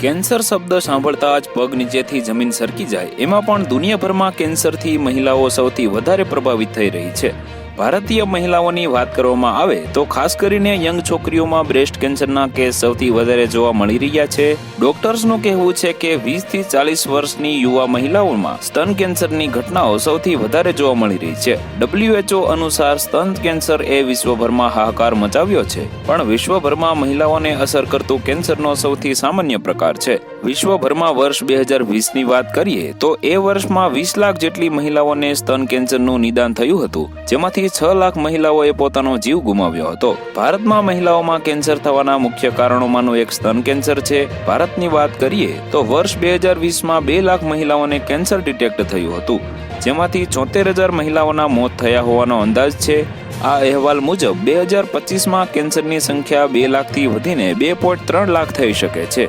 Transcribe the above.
Cancer શબ્દ સાંભળતા જ પગ નીચેથી જમીન સરકી જાય. એમાં પણ દુનિયાભરમાં કેન્સરથી મહિલાઓ સૌથી વધારે પ્રભાવિત થઈ રહી છે. ભારતીય મહિલાઓની વાત કરવામાં આવે તો ખાસ કરીને યંગ છોકરીઓમાં બ્રેસ્ટ કેન્સરના કેસ સૌથી વધારે જોવા મળી રહ્યા છે. ડોક્ટર્સનું કહેવું છે કે વીસથી ચાલીસ વર્ષની યુવા મહિલાઓમાં સ્તન કેન્સરની ઘટનાઓ સૌથી વધારે જોવા મળી રહી છે. ડબ્લ્યુએચઓ અનુસાર સ્તન કેન્સર એ વિશ્વભરમાં હાહાકાર મચાવ્યો છે, પણ વિશ્વભરમાં મહિલાઓને અસર કરતું કેન્સરનો સૌથી સામાન્ય પ્રકાર છે. વિશ્વભરમાં વર્ષ બે હજાર વીસની વાત કરીએ તો એ વર્ષમાં વીસ લાખ જેટલી મહિલાઓને સ્તન કેન્સરનું નિદાન થયું હતું, જેમાંથી છ લાખ મહિલાઓએ પોતાનો જીવ ગુમાવ્યો હતો. ભારતમાં મહિલાઓમાં કેન્સર થવાના મુખ્ય કારણોમાંનું એક સ્તન કેન્સર છે. ભારતની વાત કરીએ તો વર્ષ બે હજાર વીસમાં બે લાખ મહિલાઓને કેન્સર ડિટેક્ટ થયું હતું, જેમાંથી ચોતેર હજાર મહિલાઓના મોત થયા હોવાનો અંદાજ છે. આ અહેવાલ મુજબ બે હજાર પચીસમાં કેન્સરની સંખ્યા બે લાખથી વધીને બે પોઈન્ટ ત્રણ લાખ થઈ શકે છે.